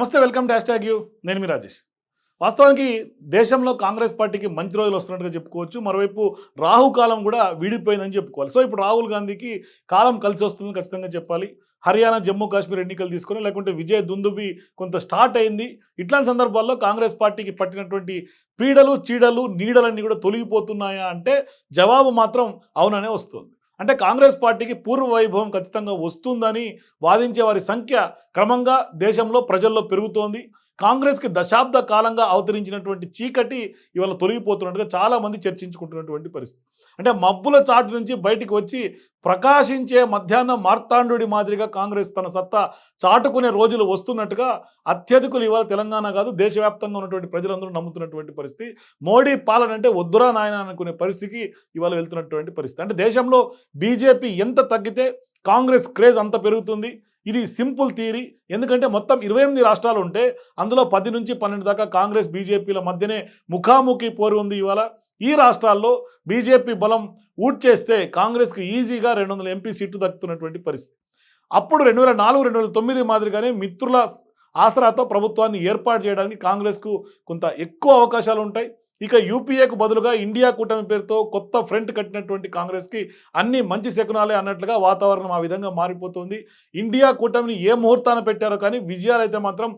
నమస్తే welcome dash tag you. నేను మీ రాజేష్. వాస్తవానికి దేశంలో కాంగ్రెస్ పార్టీకి మంచి రోజులు వస్తున్నట్టుగా చెప్పుకోవచ్చు. మరోవైపు రాహుకాలం కూడా వీడిపోయిందని చెప్పుకోవాలి. సో ఇప్పుడు రాహుల్ గాంధీకి కాలం కలిసి వస్తుందని ఖచ్చితంగా చెప్పాలి. హర్యానా జమ్మూ కాశ్మీర్ ఎన్నికలు తీసుకొని లేకుంటే విజయ్ దుందుబి కొంత స్టార్ట్ అయింది. ఇట్లాంటి సందర్భాల్లో కాంగ్రెస్ పార్టీకి పట్టినటువంటి పీడలు చీడలు నీడలన్నీ కూడా తొలగిపోతున్నాయా అంటే జవాబు మాత్రం అవుననే వస్తుంది. అంటే కాంగ్రెస్ పార్టీకి పూర్వ వైభవం ఖచ్చితంగా వస్తుందని వాదించే వారి సంఖ్య క్రమంగా దేశంలో ప్రజల్లో పెరుగుతోంది. కాంగ్రెస్కి దశాబ్ద కాలంగా అవతరించినటువంటి చీకటి ఇవాళ తొలగిపోతున్నట్టుగా చాలామంది చర్చించుకుంటున్నటువంటి పరిస్థితి. అంటే మబ్బుల చాటు నుంచి బయటికి వచ్చి ప్రకాశించే మధ్యాహ్నం మార్తాండుడి మాదిరిగా కాంగ్రెస్ తన సత్తా చాటుకునే రోజులు వస్తున్నట్టుగా అత్యధికులు ఇవాళ తెలంగాణ కాదు దేశవ్యాప్తంగా ఉన్నటువంటి ప్రజలందరూ నమ్ముతున్నటువంటి పరిస్థితి. మోడీ పాలన అంటే వద్దురా నాయన అనుకునే పరిస్థితికి ఇవాళ వెళ్తున్నటువంటి పరిస్థితి. అంటే దేశంలో బీజేపీ ఎంత తగ్గితే కాంగ్రెస్ క్రేజ్ అంత పెరుగుతుంది. ఇది సింపుల్ థియరీ. ఎందుకంటే మొత్తం ఇరవై ఎనిమిది రాష్ట్రాలు ఉంటే అందులో పది నుంచి పన్నెండు దాకా కాంగ్రెస్ బీజేపీల మధ్యనే ముఖాముఖి పోరు ఉంది ఇవాళ. ఈ రాష్ట్రాల్లో బీజేపీ బలం ఊట్ చేస్తే కాంగ్రెస్కి ఈజీగా రెండు వందల ఎంపీ సీట్లు దక్కుతున్నటువంటి పరిస్థితి. అప్పుడు రెండు వేల నాలుగు రెండు వేల తొమ్మిది మాదిరిగానే మిత్రుల ఆసరాతో ప్రభుత్వాన్ని ఏర్పాటు చేయడానికి కాంగ్రెస్కు కొంత ఎక్కువ అవకాశాలు ఉంటాయి. ఇక యూపీఏకు బదులుగా ఇండియా కూటమి పేరుతో కొత్త ఫ్రంట్ కట్టినటువంటి కాంగ్రెస్కి అన్ని మంచి శకునాలే అన్నట్లుగా వాతావరణం ఆ విధంగా మారిపోతుంది. ఇండియా కూటమిని ఏ ముహూర్తాన పెట్టారో కానీ విజయాలు అయితే మాత్రం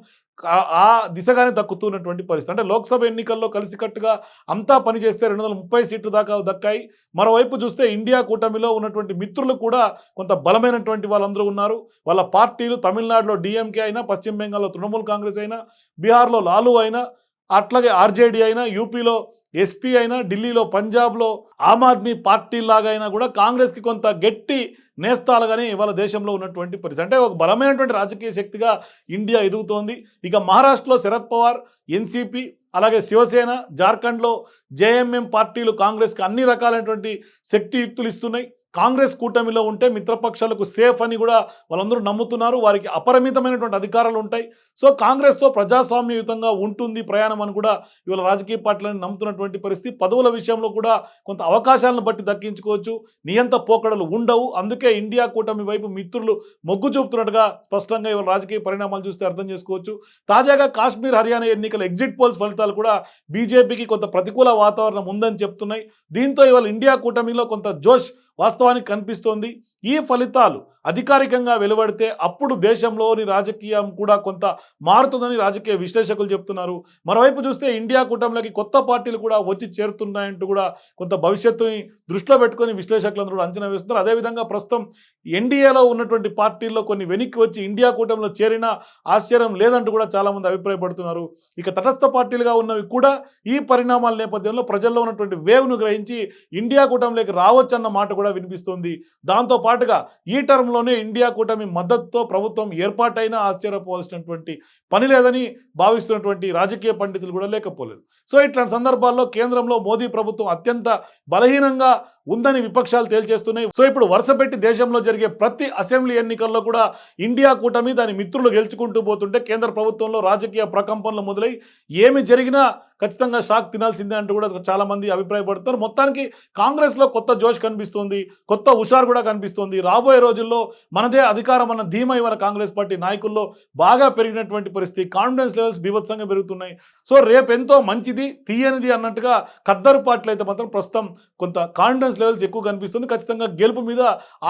ఆ- దిశగానే దక్కుతున్నటువంటి పరిస్థితి. అంటే లోక్సభ ఎన్నికల్లో కలిసికట్టుగా అంతా పనిచేస్తే రెండు వందల ముప్పై సీట్లు దాకా దక్కాయి. మరోవైపు చూస్తే ఇండియా కూటమిలో ఉన్నటువంటి మిత్రులు కూడా కొంత బలమైనటువంటి వాళ్ళందరూ ఉన్నారు. వాళ్ళ పార్టీలు తమిళనాడులో డిఎంకే అయినా పశ్చిమ బెంగాల్లో తృణమూల్ కాంగ్రెస్ అయినా బీహార్లో లాలు అయినా అట్లాగే ఆర్జేడీ అయినా యూపీలో ఎస్పీ అయినా ఢిల్లీలో పంజాబ్లో ఆమ్ ఆద్మీ పార్టీ లాగా అయినా కూడా కాంగ్రెస్కి కొంత గట్టి నేస్తాలుగానే ఇవాళ దేశంలో ఉన్నటువంటి పరిస్థితి. అంటే ఒక బలమైనటువంటి రాజకీయ శక్తిగా ఇండియా ఎదుగుతోంది. ఇక మహారాష్ట్రలో శరద్ పవార్ ఎన్సీపీ అలాగే శివసేన జార్ఖండ్లో జేఎంఎం పార్టీలు కాంగ్రెస్కి అన్ని రకాలైనటువంటి శక్తియుక్తులు ఇస్తున్నాయి. కాంగ్రెస్ కూటమిలో ఉంటే మిత్రపక్షాలకు సేఫ్ అని కూడా వాళ్ళందరూ నమ్ముతున్నారు. వారికి అపరిమితమైనటువంటి అధికారాలు ఉంటాయి. సో కాంగ్రెస్తో ప్రజాస్వామ్యయుతంగా ఉంటుంది ప్రయాణం అని కూడా ఇవాళ రాజకీయ పార్టీలను నమ్ముతున్నటువంటి పరిస్థితి. పదవుల విషయంలో కూడా కొంత అవకాశాలను బట్టి దక్కించుకోవచ్చు. నియంత పోకడలు ఉండవు. అందుకే ఇండియా కూటమి వైపు మిత్రులు మొగ్గు చూపుతున్నట్టుగా స్పష్టంగా ఇవాళ రాజకీయ పరిణామాలు చూస్తే అర్థం చేసుకోవచ్చు. తాజాగా కాశ్మీర్ హర్యానా ఎన్నికల ఎగ్జిట్ పోల్స్ ఫలితాలు కూడా బీజేపీకి కొంత ప్రతికూల వాతావరణం ఉందని చెప్తున్నాయి. దీంతో ఇవాళ ఇండియా కూటమిలో కొంత జోష్ వాస్తవానికి కనిపిస్తోంది. ఈ ఫలితాలు అధికారికంగా వెలువడితే అప్పుడు దేశంలోని రాజకీయం కూడా కొంత మారుతుందని రాజకీయ విశ్లేషకులు చెప్తున్నారు. మరోవైపు చూస్తే ఇండియా కూటమిలోకి కొత్త పార్టీలు కూడా వచ్చి చేరుతున్నాయంటూ కూడా కొంత భవిష్యత్తుని దృష్టిలో పెట్టుకొని విశ్లేషకులందరూ కూడా అంచనా వేస్తున్నారు. అదేవిధంగా ప్రస్తుతం ఎన్డీఏలో ఉన్నటువంటి పార్టీల్లో కొన్ని వెనక్కి వచ్చి ఇండియా కూటమిలో చేరినా ఆశ్చర్యం లేదంటూ కూడా చాలామంది అభిప్రాయపడుతున్నారు. ఇక తటస్థ పార్టీలుగా ఉన్నవి కూడా ఈ పరిణామాల నేపథ్యంలో ప్రజల్లో ఉన్నటువంటి వేవ్ను గ్రహించి ఇండియా కూటమిలోకి రావచ్చన్న మాట కూడా వినిపిస్తుంది. దాంతో పాటుగా ఈ టర్మ్లోనే ఇండియా కూటమి మద్దతుతో ప్రభుత్వం ఏర్పాటైనా ఆశ్చర్యపోవాల్సినటువంటి పని లేదని భావిస్తున్నటువంటి రాజకీయ పండితులు కూడా లేకపోలేదు. సో ఇట్లాంటి సందర్భాల్లో కేంద్రంలో మోదీ ప్రభుత్వం అత్యంత బలహీనంగా ఉందని విపక్షాలు తేల్చేస్తున్నాయి. సో ఇప్పుడు వరుస పెట్టి దేశంలో జరిగే ప్రతి అసెంబ్లీ ఎన్నికల్లో కూడా ఇండియా కూటమి దాని మిత్రులు గెలుచుకుంటూ పోతుంటే కేంద్ర ప్రభుత్వంలో రాజకీయ ప్రకంపనలు మొదలై ఏమి జరిగినా ఖచ్చితంగా షాక్ తినాల్సిందే అంటూ కూడా చాలా మంది అభిప్రాయపడుతున్నారు. మొత్తానికి కాంగ్రెస్లో కొత్త జోష్ కనిపిస్తోంది కొత్త హుషారు కూడా కనిపిస్తోంది. రాబోయే రోజుల్లో మనదే అధికారం అన్న ధీమా ఇవాళ కాంగ్రెస్ పార్టీ నాయకుల్లో బాగా పెరిగినటువంటి పరిస్థితి. కాన్ఫిడెన్స్ లెవెల్స్ బీభత్సంగా పెరుగుతున్నాయి. సో రేపు ఎంతో మంచిది తీయనిది అన్నట్టుగా ఖద్దరు పార్టీలు అయితే మాత్రం ప్రస్తుతం కొంత కాన్ఫిడెన్స్ లెవెల్స్ ఎక్కువ కనిపిస్తుంది. ఖచ్చితంగా గెలుపు మీద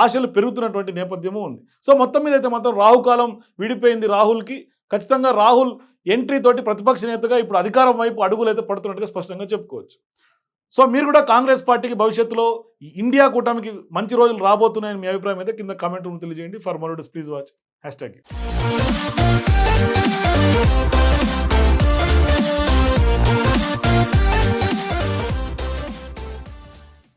ఆశలు పెరుగుతున్నటువంటి నేపథ్యము ఉంది. సో మొత్తం మీద అయితే మాత్రం రాహుకాలం విడిపోయింది రాహుల్కి. ఖచ్చితంగా రాహుల్ ఎంట్రీ తోటి ప్రతిపక్ష నేతగా ఇప్పుడు అధికారం వైపు అడుగులు అయితే పడుతున్నట్టుగా స్పష్టంగా చెప్పుకోవచ్చు. సో మీరు కూడా కాంగ్రెస్ పార్టీకి భవిష్యత్తులో ఇండియా కూటమికి మంచి రోజులు రాబోతున్నాయని మీ అభిప్రాయం అయితే కింద కామెంట్ రూమ్ తెలియజేయండి. For more please watch hashtag